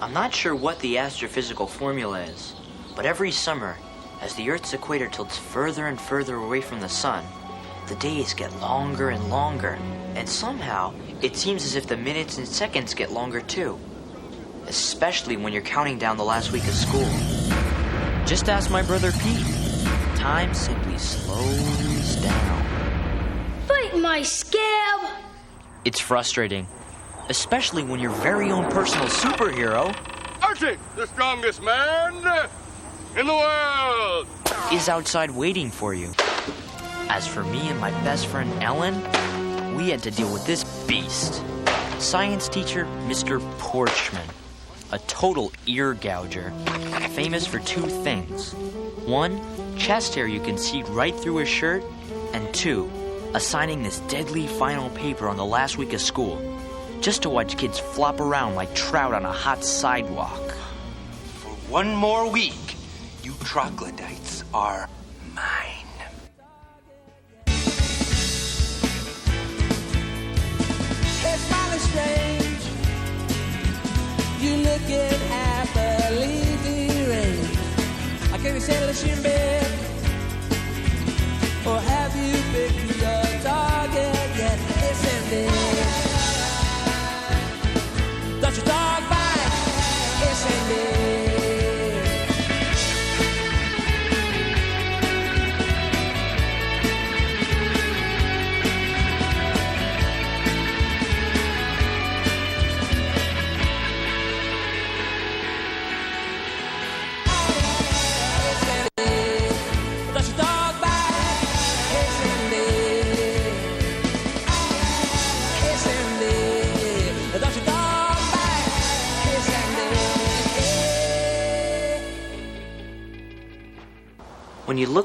I'm not sure what the astrophysical formula is, but every summer, as the Earth's equator tilts further and further away from the sun, the days get longer and longer, and somehow it seems as if the minutes and seconds get longer too. Especially when you're counting down the last week of school. Just ask my brother Pete. Time simply slows down. Bite my scab! It's frustrating, especially when your very own personal superhero Archie, the strongest man in the world. is outside waiting for you. As for me and my best friend Ellen, we had to deal with this beast. Science teacher Mr. Porchman, a total ear gouger, famous for two things. One, chest hair you can see right through his shirt, and two, assigning this deadly final paper on the last week of school, just to watch kids flop around like trout on a hot sidewalk. For one more week, you troglodytes are mine. Strange. You looking at the leafy. I can't settle in bed. Or have you picked your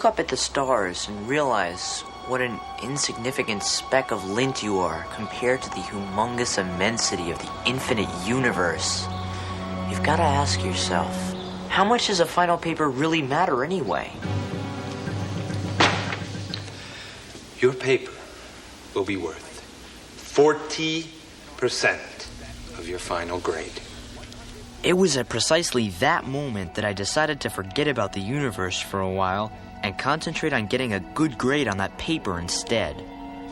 look up at the stars and realize what an insignificant speck of lint you are compared to the humongous immensity of the infinite universe, you've got to ask yourself how much does a final paper really matter anyway? Your paper will be worth 40% of your final grade. It was at precisely that moment that I decided to forget about the universe for a while and concentrate on getting a good grade on that paper instead.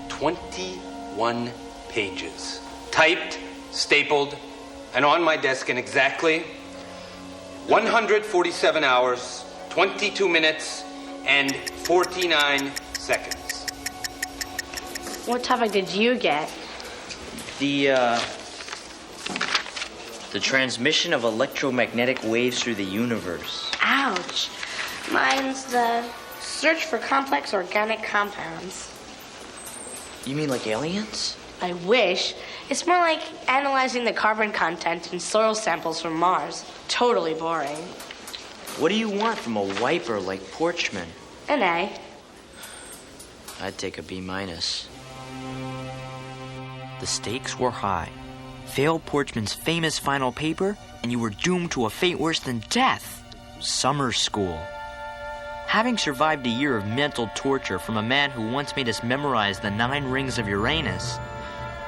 21 pages. Typed, stapled, and on my desk in exactly 147 hours, 22 minutes, and 49 seconds. What topic did you get? The, uh. The transmission of electromagnetic waves through the universe. Ouch. Mine's the search for complex organic compounds. You mean like aliens? I wish. It's more like analyzing the carbon content in soil samples from Mars. Totally boring. What do you want from a wiper like Porchman? An A. I'd take a B minus. The stakes were high. Fail Porchman's famous final paper, and you were doomed to a fate worse than death summer school. Having survived a year of mental torture from a man who once made us memorize the nine rings of Uranus,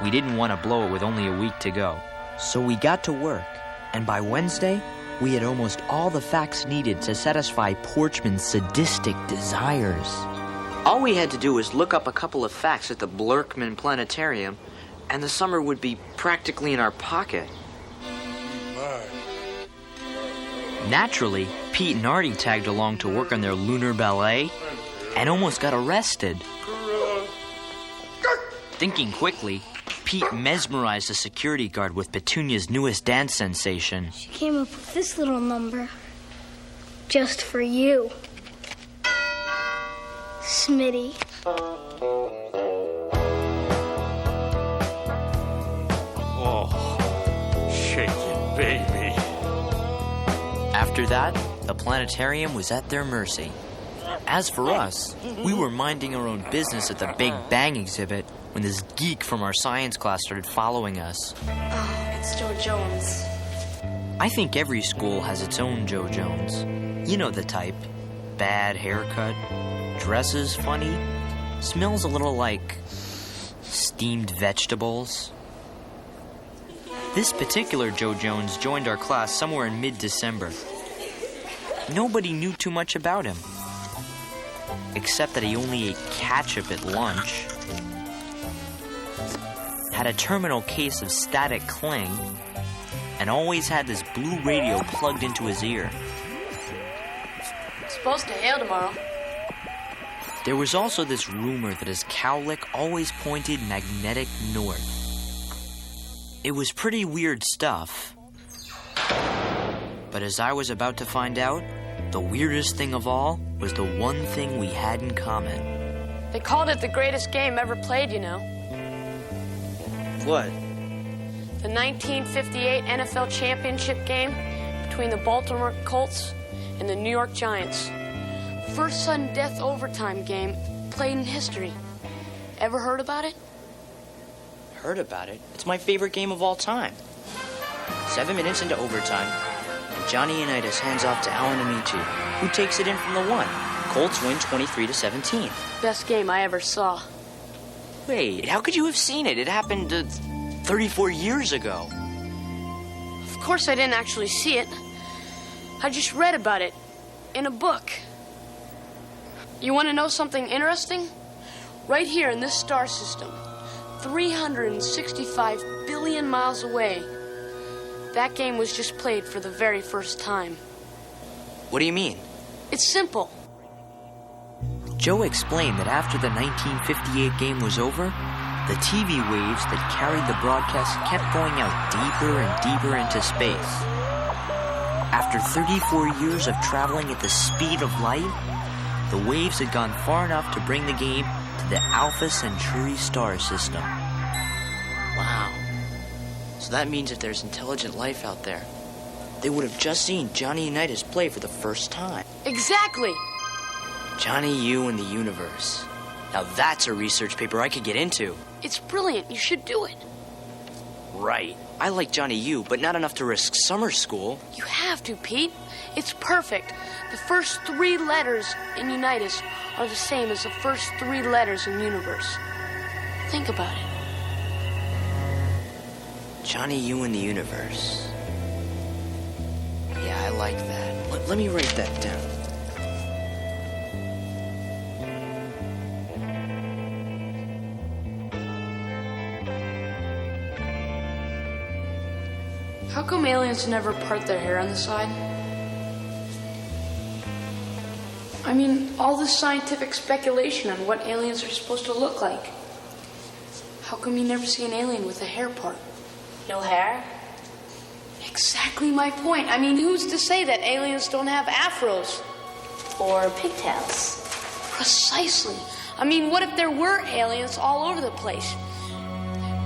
we didn't want to blow it with only a week to go. So we got to work, and by Wednesday, we had almost all the facts needed to satisfy Porchman's sadistic desires. All we had to do was look up a couple of facts at the Blurkman Planetarium, and the summer would be practically in our pocket. Naturally, Pete and Artie tagged along to work on their lunar ballet and almost got arrested. Thinking quickly, Pete mesmerized a security guard with Petunia's newest dance sensation. She came up with this little number. Just for you. Smitty. Oh, shake it, baby. After that, the planetarium was at their mercy. As for us, we were minding our own business at the Big Bang exhibit when this geek from our science class started following us. Oh, it's Joe Jones. I think every school has its own Joe Jones. You know the type. Bad haircut, dresses funny, smells a little like steamed vegetables. This particular Joe Jones joined our class somewhere in mid December. Nobody knew too much about him, except that he only ate ketchup at lunch, had a terminal case of static cling, and always had this blue radio plugged into his ear. It's supposed to hail tomorrow. There was also this rumor that his cowlick always pointed magnetic north. It was pretty weird stuff. But as I was about to find out, the weirdest thing of all was the one thing we had in common. They called it the greatest game ever played, you know. What? The 1958 NFL championship game between the Baltimore Colts and the New York Giants. First sudden death overtime game played in history. Ever heard about it? Heard about it. It's my favorite game of all time. Seven minutes into overtime, Johnny Unitas hands off to Alan Amici, who takes it in from the one. Colts win 23 to 17. Best game I ever saw. Wait, how could you have seen it? It happened uh, 34 years ago. Of course, I didn't actually see it. I just read about it in a book. You want to know something interesting? Right here in this star system, 365 billion miles away, that game was just played for the very first time. What do you mean? It's simple. Joe explained that after the 1958 game was over, the TV waves that carried the broadcast kept going out deeper and deeper into space. After 34 years of traveling at the speed of light, the waves had gone far enough to bring the game to the Alpha Centauri star system. So that means if there's intelligent life out there, they would have just seen Johnny Unitas play for the first time. Exactly. Johnny U and the Universe. Now that's a research paper I could get into. It's brilliant. You should do it. Right. I like Johnny U, but not enough to risk summer school. You have to, Pete. It's perfect. The first three letters in Unitas are the same as the first three letters in Universe. Think about it. Johnny you and the Universe. Yeah, I like that. Let, let me write that down. How come aliens never part their hair on the side? I mean, all this scientific speculation on what aliens are supposed to look like. How come you never see an alien with a hair part? No hair? Exactly my point. I mean, who's to say that aliens don't have afros? Or pigtails? Precisely. I mean, what if there were aliens all over the place?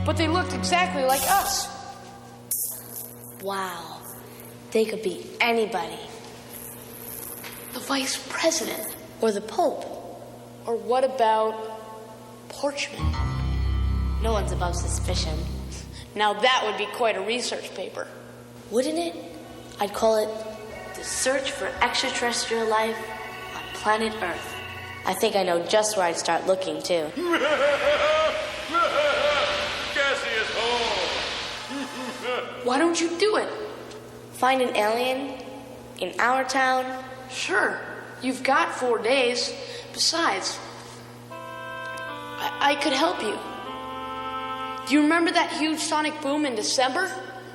But they looked exactly like us. Wow. They could be anybody. The vice president. Or the Pope. Or what about Porchman? No one's above suspicion. Now that would be quite a research paper. Wouldn't it? I'd call it The Search for Extraterrestrial Life on Planet Earth. I think I know just where I'd start looking, too. Cassius home. Why don't you do it? Find an alien in our town. Sure. You've got four days. Besides, I, I could help you. Do you remember that huge sonic boom in December?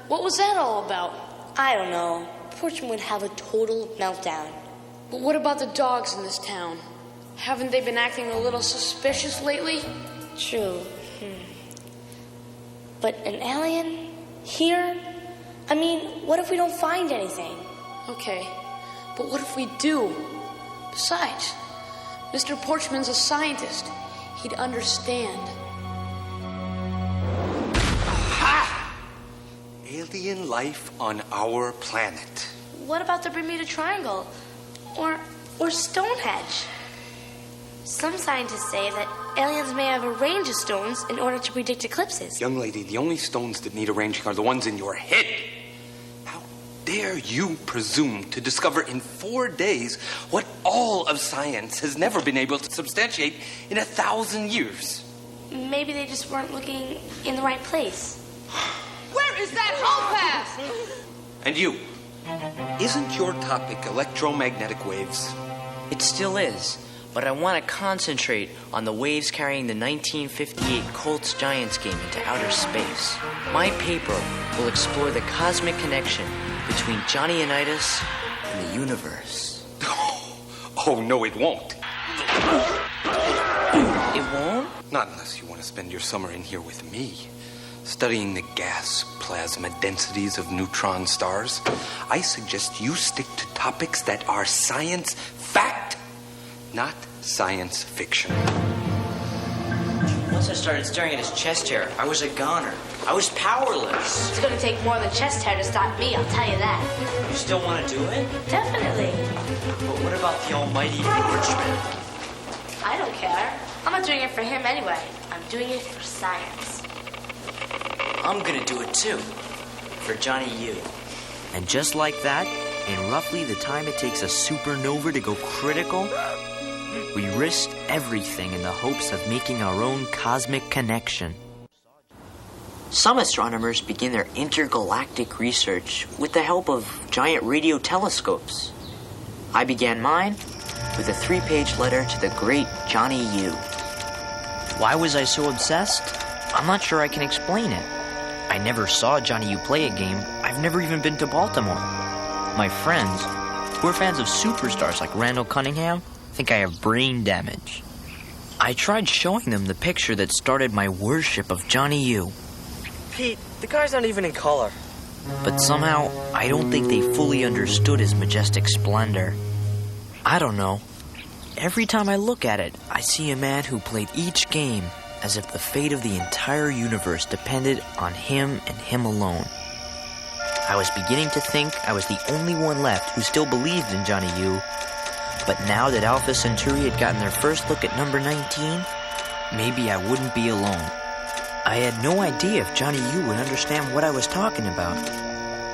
What was that all about? I don't know. Portman would have a total meltdown. But what about the dogs in this town? Haven't they been acting a little suspicious lately? True. Hmm. But an alien? Here? I mean, what if we don't find anything? Okay, but what if we do? Besides, Mr. Porchman's a scientist. He'd understand. Alien life on our planet. What about the Bermuda Triangle? Or or Stonehenge? Some scientists say that aliens may have a range of stones in order to predict eclipses. Young lady, the only stones that need arranging are the ones in your head. How dare you presume to discover in four days what all of science has never been able to substantiate in a thousand years? Maybe they just weren't looking in the right place. Where Where is that hall pass? And you, isn't your topic electromagnetic waves? It still is, but I want to concentrate on the waves carrying the 1958 Colts Giants game into outer space. My paper will explore the cosmic connection between Johnny Unitas and the universe. Oh, Oh, no, it won't. It won't? Not unless you want to spend your summer in here with me, studying the gas plasma densities of neutron stars. I suggest you stick to topics that are science fact, not science fiction. Once I started staring at his chest hair, I was a goner. I was powerless. It's gonna take more than chest hair to stop me, I'll tell you that. You still want to do it? Definitely. But what about the almighty Torchman? I don't care. I'm not doing it for him anyway. I'm doing it for science. I'm gonna do it too. For Johnny U. And just like that, in roughly the time it takes a supernova to go critical, we risked everything in the hopes of making our own cosmic connection. Some astronomers begin their intergalactic research with the help of giant radio telescopes. I began mine with a three page letter to the great Johnny U. Why was I so obsessed? I'm not sure I can explain it. I never saw Johnny U play a game. I've never even been to Baltimore. My friends, who are fans of superstars like Randall Cunningham, think I have brain damage. I tried showing them the picture that started my worship of Johnny U. Pete, the guy's not even in color. But somehow, I don't think they fully understood his majestic splendor. I don't know. Every time I look at it, I see a man who played each game as if the fate of the entire universe depended on him and him alone. I was beginning to think I was the only one left who still believed in Johnny U. But now that Alpha Centauri had gotten their first look at number 19, maybe I wouldn't be alone. I had no idea if Johnny U would understand what I was talking about.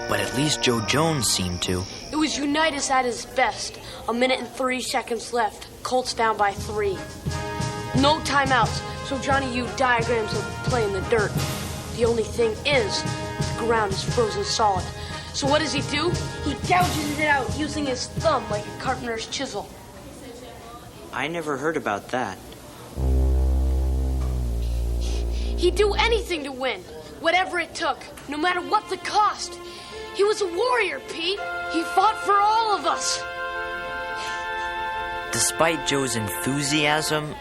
But at least Joe Jones seemed to. It was Unitas at his best. A minute and three seconds left. Colts down by three. No timeouts, so Johnny U diagrams the play in the dirt. The only thing is, the ground is frozen solid. So what does he do? He gouges it out using his thumb like a carpenter's chisel. I never heard about that. He'd do anything to win, whatever it took, no matter what the cost. He was a warrior, Pete. He fought for all of us. Despite Joe's enthusiasm,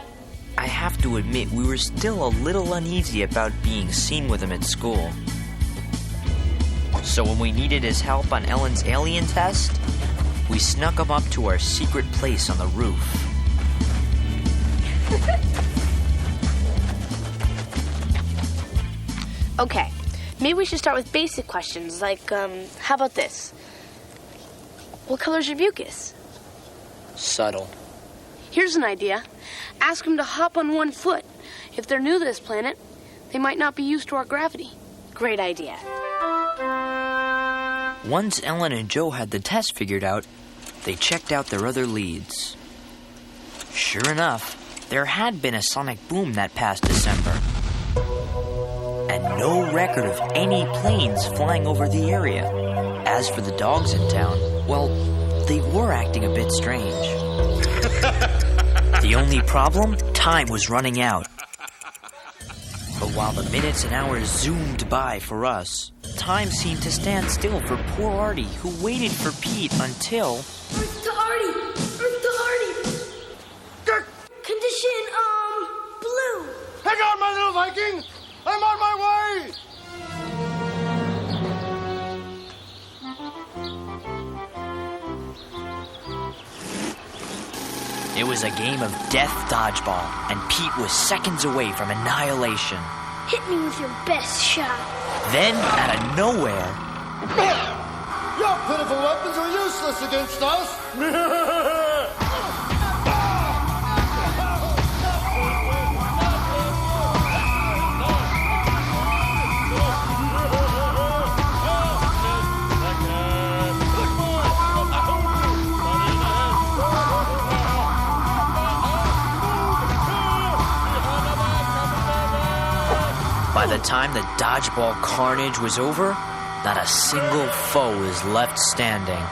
I have to admit we were still a little uneasy about being seen with him at school. So when we needed his help on Ellen's alien test, we snuck him up to our secret place on the roof. Okay, maybe we should start with basic questions like, um, how about this? What color's your mucus? Subtle. Here's an idea. Ask them to hop on one foot. If they're new to this planet, they might not be used to our gravity. Great idea. Once Ellen and Joe had the test figured out, they checked out their other leads. Sure enough, there had been a sonic boom that past December. And no record of any planes flying over the area. As for the dogs in town, well, they were acting a bit strange. the only problem? Time was running out. But while the minutes and hours zoomed by for us, time seemed to stand still for poor Artie, who waited for Pete until. Of death dodgeball, and Pete was seconds away from annihilation. Hit me with your best shot. Then, out of nowhere, Your pitiful weapons are useless against us! the the time the dodgeball carnage was over, not a single foe is left standing.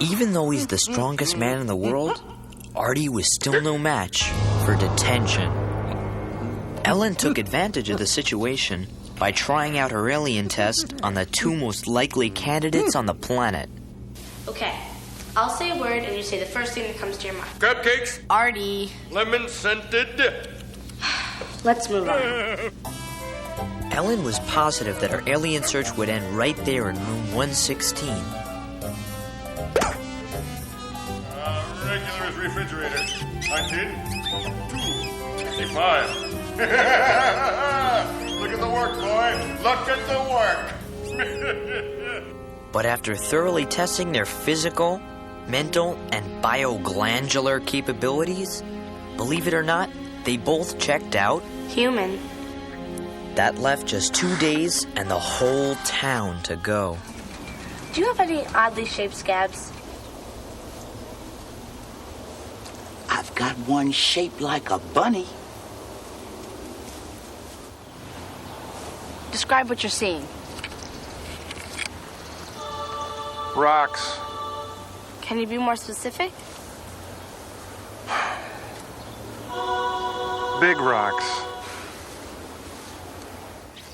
Even though he's the strongest man in the world, Artie was still no match for detention. Ellen took advantage of the situation by trying out her alien test on the two most likely candidates on the planet. Okay. I'll say a word and you say the first thing that comes to your mind. Cupcakes, Artie. lemon scented. Let's move on. Ellen was positive that her alien search would end right there in room 116. Uh, regular as refrigerator. 19, 2, 65. Look at the work, boy. Look at the work. But after thoroughly testing their physical, mental, and bioglandular capabilities, believe it or not, they both checked out. Human. That left just two days and the whole town to go. Do you have any oddly shaped scabs? I've got one shaped like a bunny. Describe what you're seeing. Rocks. Can you be more specific? Big rocks.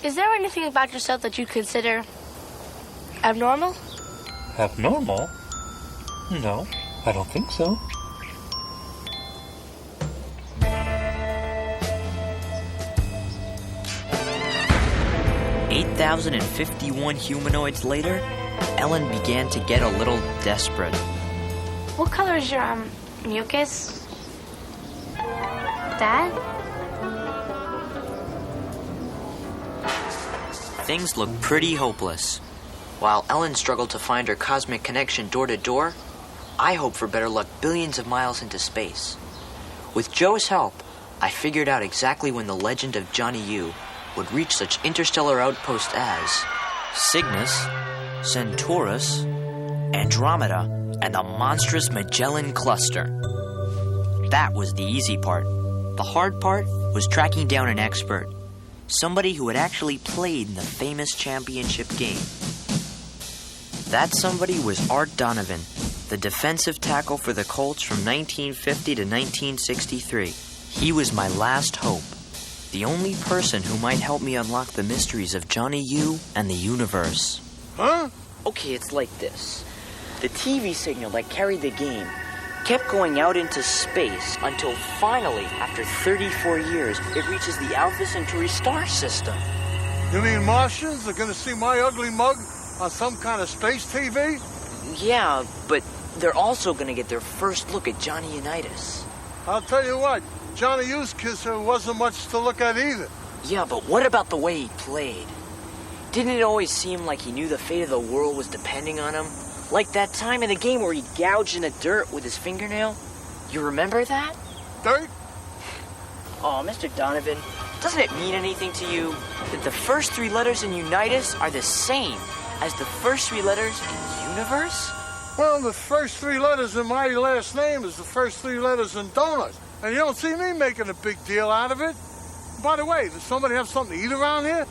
Is there anything about yourself that you consider abnormal? Abnormal? No, I don't think so. Eight thousand and fifty-one humanoids later, Ellen began to get a little desperate. What color is your um mucus? Dad? Things look pretty hopeless. While Ellen struggled to find her cosmic connection door to door, I hope for better luck billions of miles into space. With Joe's help, I figured out exactly when the legend of Johnny U would reach such interstellar outposts as Cygnus, Centaurus, Andromeda, and the monstrous Magellan Cluster. That was the easy part. The hard part was tracking down an expert, somebody who had actually played in the famous championship game. That somebody was Art Donovan, the defensive tackle for the Colts from 1950 to 1963. He was my last hope, the only person who might help me unlock the mysteries of Johnny U and the universe. Huh? Okay, it's like this. The TV signal that carried the game kept going out into space until finally, after 34 years, it reaches the Alpha Centauri star system. You mean Martians are gonna see my ugly mug on some kind of space TV? Yeah, but they're also gonna get their first look at Johnny Unitas. I'll tell you what, Johnny U's kisser wasn't much to look at either. Yeah, but what about the way he played? Didn't it always seem like he knew the fate of the world was depending on him? Like that time in the game where he gouged in the dirt with his fingernail? You remember that? Dirt? Oh, Mr. Donovan, doesn't it mean anything to you that the first three letters in Unitas are the same as the first three letters in Universe? Well, the first three letters in my last name is the first three letters in donuts. And you don't see me making a big deal out of it. By the way, does somebody have something to eat around here?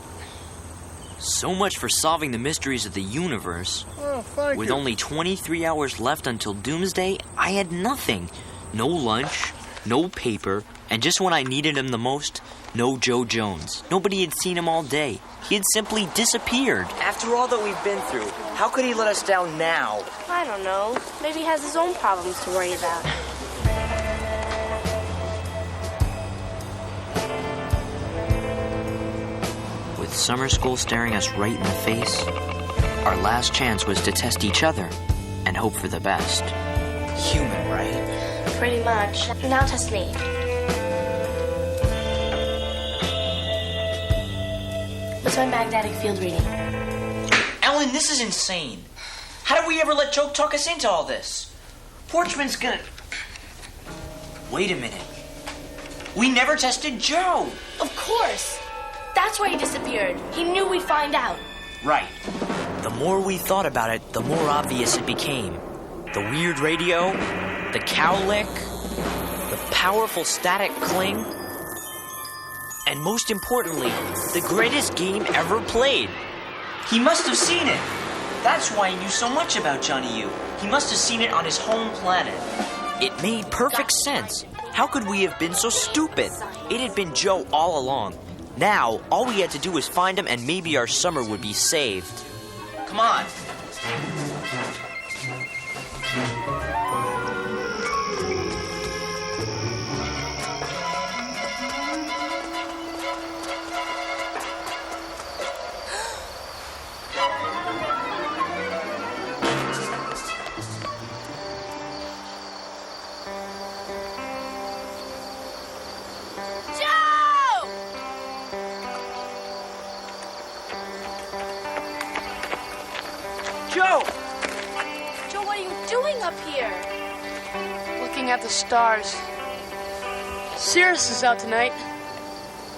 So much for solving the mysteries of the universe. Oh, thank With you. only 23 hours left until doomsday, I had nothing. No lunch, no paper, and just when I needed him the most, no Joe Jones. Nobody had seen him all day. He had simply disappeared. After all that we've been through, how could he let us down now? I don't know. Maybe he has his own problems to worry about. With summer school staring us right in the face, our last chance was to test each other and hope for the best. Human, right? Pretty much. Now test me. What's my magnetic field reading? Ellen, this is insane. How did we ever let Joe talk us into all this? Porchman's gonna. Wait a minute. We never tested Joe. Of course. That's why he disappeared. He knew we'd find out. Right. The more we thought about it, the more obvious it became. The weird radio, the cowlick, the powerful static cling, and most importantly, the greatest game ever played. He must have seen it. That's why he knew so much about Johnny U. He must have seen it on his home planet. It made perfect sense. How could we have been so stupid? It had been Joe all along. Now, all we had to do was find him, and maybe our summer would be saved. Come on. At the stars. Sirius is out tonight.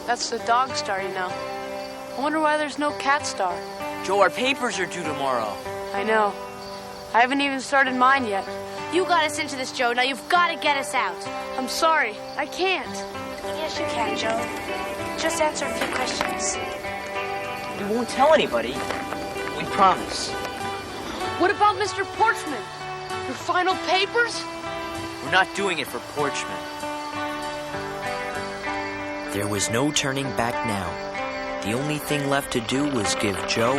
That's the dog star, you know. I wonder why there's no cat star. Joe, our papers are due tomorrow. I know. I haven't even started mine yet. You got us into this, Joe. Now you've got to get us out. I'm sorry. I can't. Yes, you can, Joe. Just answer a few questions. We won't tell anybody. We promise. What about Mr. Portsman? Your final papers? We're not doing it for Porchman. There was no turning back now. The only thing left to do was give Joe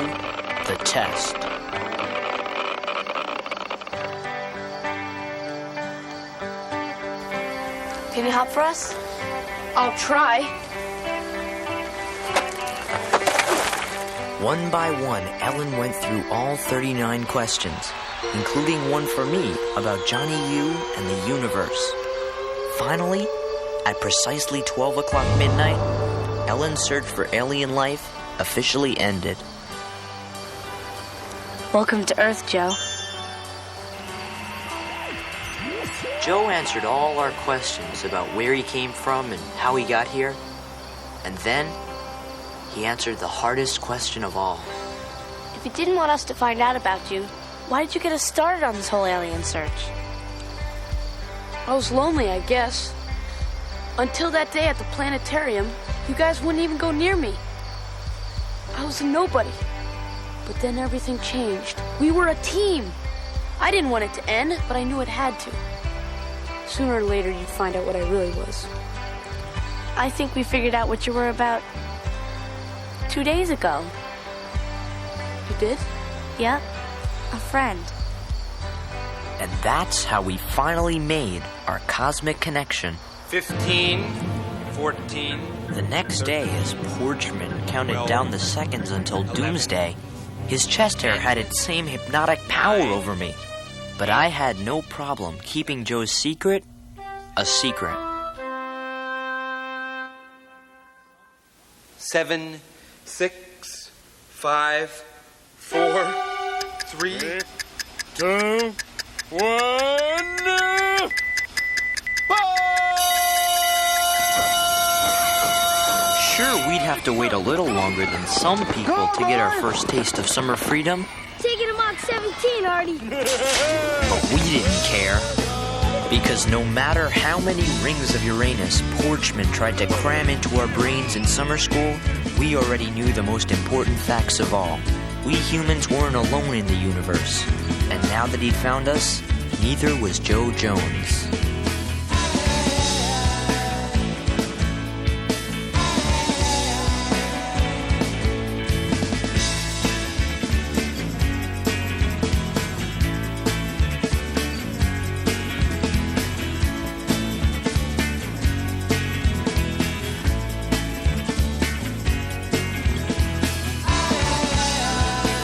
the test. Can you help for us? I'll try. One by one, Ellen went through all 39 questions, including one for me about Johnny U and the universe. Finally, at precisely 12 o'clock midnight, Ellen's search for alien life officially ended. Welcome to Earth, Joe. Joe answered all our questions about where he came from and how he got here. And then he answered the hardest question of all. If you didn't want us to find out about you, why did you get us started on this whole alien search? I was lonely, I guess. Until that day at the planetarium, you guys wouldn't even go near me. I was a nobody. But then everything changed. We were a team. I didn't want it to end, but I knew it had to. Sooner or later, you'd find out what I really was. I think we figured out what you were about two days ago. You did? Yeah, a friend. And that's how we finally made our cosmic connection. 15, 14. The next 13, day, as Porchman counted 12, down the seconds until 11, doomsday, his chest hair had its same hypnotic power over me. But I had no problem keeping Joe's secret a secret. 7, 6, 5, 4, Three, Three two, one. Sure, we'd have to wait a little longer than some people to get our first taste of summer freedom. Taking a Mach 17, Artie. but we didn't care. Because no matter how many rings of Uranus Porchman tried to cram into our brains in summer school, we already knew the most important facts of all. We humans weren't alone in the universe. And now that he'd found us, neither was Joe Jones.